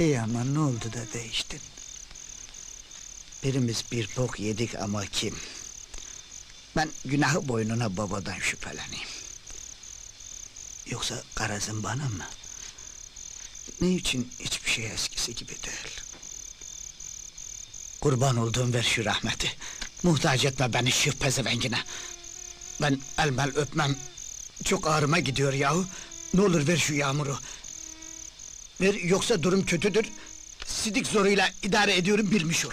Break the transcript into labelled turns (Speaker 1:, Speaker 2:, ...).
Speaker 1: İyi ama ne oldu da değiştin? Birimiz bir bok yedik ama kim? Ben günahı boynuna babadan şüpheleneyim. Yoksa karazın bana mı? Ne için hiçbir şey eskisi gibi değil? Kurban olduğum ver şu rahmeti. Muhtaç etme beni şu pezevengine. Ben elmel öpmem. Çok ağrıma gidiyor yahu. Ne olur ver şu yağmuru. Ver yoksa durum kötüdür. Sidik zoruyla idare ediyorum bilmiş ol.